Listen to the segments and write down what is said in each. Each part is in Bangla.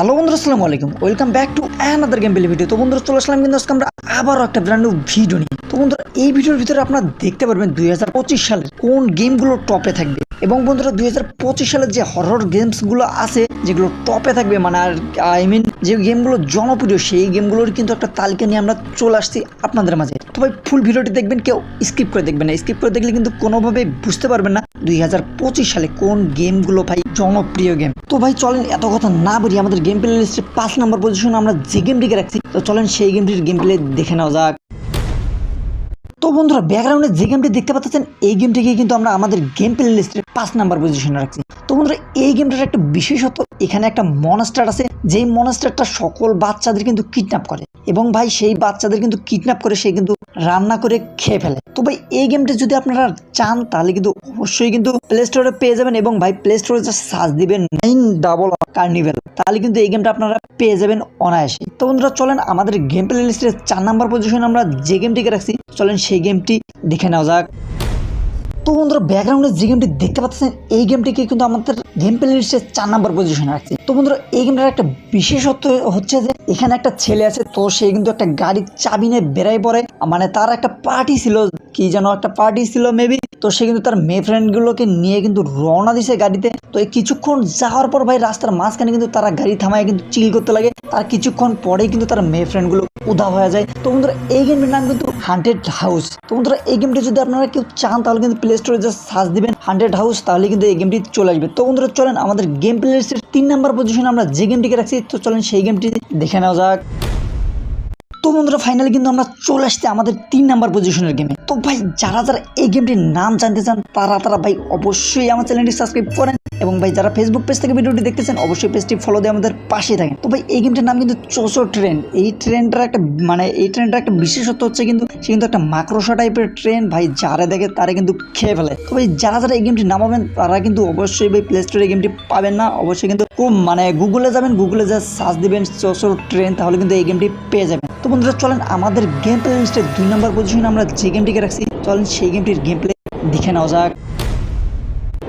হ্যালো বন্ধুরা, আসসালামু আলাইকুম। Welcome back to another game play video তো বন্ধুরা, চলে আসলাম কিন্তু আজকে আমরা আবারও একটা ব্র্যান্ড নিউ ভিডিও নিয়ে। তো বন্ধুরা, এই ভিডিওর ভিতরে আপনারা দেখতে পারবেন দুই সালের কোন গেমগুলো টপে থাকবে। এবং বন্ধুরা, দুই সালের যে হরর গেমসগুলো আছে, যেগুলো টপে থাকবে মানে আর আই মিন যে গেমগুলো জনপ্রিয়, সেই গেমগুলোর কিন্তু একটা তালিকা নিয়ে আমরা চলে আসছি আপনাদের মাঝে। তো ভাই ফুল ভিডিওটি দেখবেন, কেউ স্কিপ করে দেখবেন না। স্কিপ করে দেখলে কিন্তু কোনোভাবে বুঝতে পারবেন না দুই হাজার পঁচিশ সালে কোন গেমগুলো ভাই জনপ্রিয় গেম তো ভাই চলেন, এত কথা না বলি, আমাদের গেম প্লে লিস্টে পাঁচ নম্বর পজিশন আমরা যে গেমটিকে রাখছি, তো চলেন সেই গেমটির গেম প্লে দেখে নেওয়া যাক। তো বন্ধুরা ব্যাকগ্রাউন্ডে যে গেমটি দেখতে পাচ্ছেন, এই গেমটিকে কিন্তু আমরা আমাদের গেম প্লে লিস্টের পাঁচ নাম্বার পজিশনে রাখছি। তো বন্ধুরা, এই গেমটার একটা বিশেষত এখানে একটা মনস্টার আছে যেই মনস্টারটা সকল বাচ্চাদের কিন্তু কিডন্যাপ করে। এবং ভাই, সেই বাচ্চাদের কিন্তু কিডন্যাপ করে সে কিন্তু রান্না করে খেয়ে ফেলে। তো ভাই, এই গেমটা যদি আপনারা চান, তাহলে কিন্তু অবশ্যই কিন্তু প্লে স্টোরে পেয়ে যাবেন এবং ভাই প্লে স্টোরে যা সার্চ দিবেন নাইন ডাবল কার্নিভেল তাহলে কিন্তু এই গেমটা আপনারা পেয়ে যাবেন অনায়াসে। তো বন্ধুরা, চলেন আমাদের গেম প্লে লিস্টের চার নাম্বার পজিশনে আমরা যে গেমটিকে রাখছি, চলেন সেই গেমটি দেখে নেওয়া যাক। তো বন্ধুরা ব্যাকগ্রাউন্ডে যে গেমটি দেখতে পাচ্ছেন, এই গেমটিকে কিন্তু আমাদের গেম প্লে লিস্টে চার নাম্বার পজিশনে রাখছি। তো বন্ধুরা, এই গেমটার একটা বিশেষত্ব হচ্ছে যে, এখানে একটা ছেলে আছে, তো সে কিন্তু একটা গাড়ির চাবি নিয়ে বেড়াই পড়ে। মানে তার একটা পার্টি ছিল কি যেন একটা পার্টি ছিল মেবি তো সে কিন্তু তার মেয়ে ফ্রেন্ডগুলোকে নিয়ে কিন্তু রওনা দিছে গাড়িতে। তো এই কিছুক্ষণ যাওয়ার পর ভাই রাস্তার মাঝখানে কিন্তু তারা গাড়ি থামায়, কিন্তু চিল করতে লাগে। তার কিছুক্ষণ পরেই কিন্তু তার মেয়ে ফ্রেন্ডগুলো উধা হয়ে যায়। তো বন্ধুরা, এই গেমটির নাম কিন্তু হান্টেড হাউস তো বন্ধুরা, এই গেমটি যদি আপনারা কেউ চান, তাহলে কিন্তু প্লে স্টোরে জাস্ট সার্চ দিবেন হান্টেড হাউস তাহলে কিন্তু এই গেমটি চলে আসবে। তো বন্ধুরা, চলেন আমাদের গেম প্লে লিস্টের তিন নাম্বার পজিশনে আমরা যে গেমটিকে রাখছি, তো চলেন সেই গেমটি দেখে নেওয়া যাক। তো বন্ধুরা ফাইনালি কিন্তু আমরা চলে আসছি আমাদের তিন নাম্বার পজিশনের গেমে তো ভাই, যারা যারা এই গেমটির নাম জানতে চান, তারা তারা ভাই অবশ্যই আমার চ্যানেলটি সাবস্ক্রাইব করেন এবং ভাই যারা ফেসবুক পেজ থেকে ভিডিওটি দেখতেছেন, অবশ্যই পেজটি ফলো দিয়ে আমাদের পাশে থাকেন। তো ভাই, এই গেমটির নাম কিন্তু চোচো ট্রেন এই ট্রেনটার একটা মানে এই ট্রেনটার একটা বিশেষত্ব হচ্ছে কিন্তু, সে কিন্তু একটা মাকড়সা টাইপের ট্রেন ভাই, যারা দেখে তারা কিন্তু খেয়ে ফেলে। তো ভাই, যারা যারা এই গেমটি নামাবেন তারা কিন্তু অবশ্যই ভাই প্লে স্টোরে গেমটি পাবেন না। অবশ্যই কিন্তু খুব মানে গুগলে যাবেন গুগলে যা সার্চ দিবেন চোচো ট্রেন তাহলে কিন্তু এই গেমটি পেয়ে যাবেন। তো বন্ধুরা, চলেন আমাদের গেম প্লে লিস্টের দুই নম্বর পজিশনে আমরা যে গেমটিকে রাখছি, চলেন সেই গেমটির গেম প্লে দেখে নেওয়া যাক।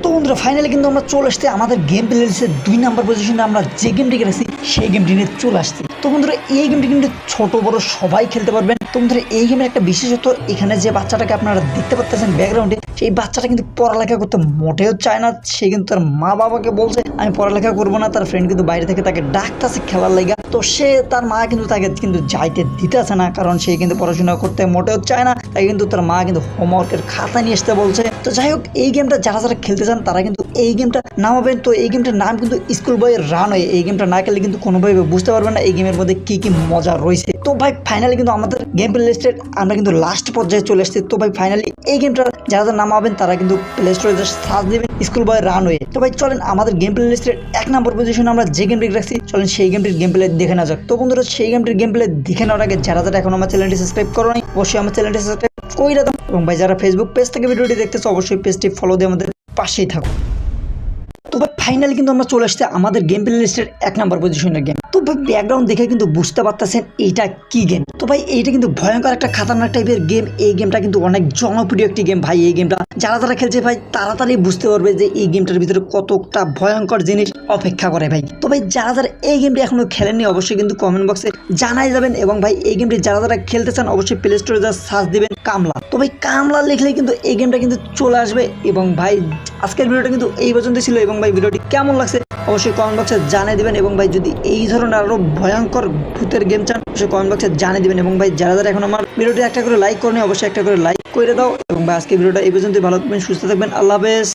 তো বন্ধুরা ফাইনালি কিন্তু আমরা চলে আসছি আমাদের গেম প্লে লিস্টের দুই নাম্বার পজিশনে আমরা যে গেমটিকে রাখছি, সেই গেমটি নিয়ে চলে আসছি। তো বন্ধুরা, এই গেমটি কিন্তু ছোট, বড়, সবাই খেলতে পারবেন। তো বন্ধুরা, এই গেমের একটা বিশেষত্ব, এখানে যে বাচ্চাটাকে আপনারা দেখতে পাচ্ছেন ব্যাকগ্রাউন্ডে সেই বাচ্চাটা কিন্তু পড়ালেখা করতে মোটেও চায় না। সে কিন্তু তার মা বাবাকে বলছে, আমি পড়ালেখা করব না, তার ফ্রেন্ড কিন্তু বাইরে থেকে তাকে ডাকতেছে খেলার লাগা। তো সে তার মা কিন্তু তাকে কিন্তু যাইতে দিতেছে না, কারণ সে কিন্তু পড়াশোনা করতে মোটেও চায় না। তাই কিন্তু তার মা কিন্তু হোমওয়ার্কের খাতা নিয়ে আসতে বলছে। তো যাই হোক, এই গেমটা যারা যারা খেলতে চান, তারা কিন্তু এই গেমটা নামাবেন। তো এই গেমটার নাম কিন্তু স্কুল বয়ের রান হয়ে এই গেমটা না খেলে কিন্তু কোনোভাবে বুঝতে পারবেন না এই গেমের মধ্যে কি কি মজা রয়েছে। তো ভাই ফাইনালি কিন্তু আমাদের গেম প্লে লিস্টের আমরা কিন্তু লাস্ট পর্যায়ে চলে এসেছি। তো ভাই ফাইনালি এই গেমটা যারা যারা নামাবেন, তারা কিন্তু প্লে স্টোরে সার্চ দেবেন স্কুল বয় রান হয়ে। তো ভাই, চলেন আমাদের গেম প্লে লিস্টের এক নম্বর পজিশনে আমরা যে গেমটি রাখছি, চলেন সেই গেমটির গেম প্লে দেখে নেওয়া যাক। তো বন্ধুরা, সেই গেমটির গেম প্লে দেখে নেওয়ার আগে যারা যারা এখন আমার চ্যানেলটি সাবস্ক্রাইব করো নাই অবশ্যই আমার চ্যানেলটি সাবস্ক্রাইব করে দাও। এবং ভাই, যারা ফেসবুক পেজ থেকে ভিডিওটি দেখতেছো, অবশ্যই পেজটি ফলো দিয়ে আমাদের পাশেই থাকো। তো ভাই ফাইনালি কিন্তু আমরা চলে আসছি আমাদের গেম প্লে লিস্টের এক নম্বর পজিশনের গেম তো ভাই ব্যাকগ্রাউন্ড দেখে কিন্তু বুঝতে পারতেছেন এইটা কি গেম তো ভাই, এইটা কিন্তু ভয়ঙ্কর একটা খাতারনাক টাইপের গেম এই গেমটা কিন্তু অনেক জনপ্রিয় একটি গেম ভাই, এই গেমটা যারা যারা খেলছে ভাই, তাড়াতাড়ি বুঝতে পারবে যে এই গেমটার ভিতরে কতটা ভয়ঙ্কর জিনিস অপেক্ষা করে ভাই। তো ভাই, যারা যারা এই গেমটি এখনও খেলেননি, অবশ্যই কিন্তু কমেন্ট বক্সে জানাই যাবেন এবং ভাই, এই গেমটি যারা যারা খেলতে চান, অবশ্যই প্লে স্টোরে যা সার্চ দিবেন কামলা। তো ভাই, কামলা লিখলে কিন্তু এই গেমটা কিন্তু চলে আসবে এবং ভাই, আজকের ভিডিওটা কিন্তু এই পর্যন্ত ছিল এবং ভাই ভিডিওটি কেমন লাগছে অবশ্যই কমেন্ট বক্সে জানিয়ে দেবেন এবং ভাই যদি এই ধরনের আরও ভয়ঙ্কর ভূতের গেম চান, অবশ্যই কমেন্ট বক্সে জানিয়ে দেবেন এবং ভাই যারা যারা এখন আমার ভিডিওটি একটা করে লাইক করেন, অবশ্যই একটা করে লাইক করে দাও এবং ভাই আজকে ভিডিওটা এই পর্যন্ত ভালো থাকবেন, সুস্থ থাকবেন, আল্লাহ হাফেজ।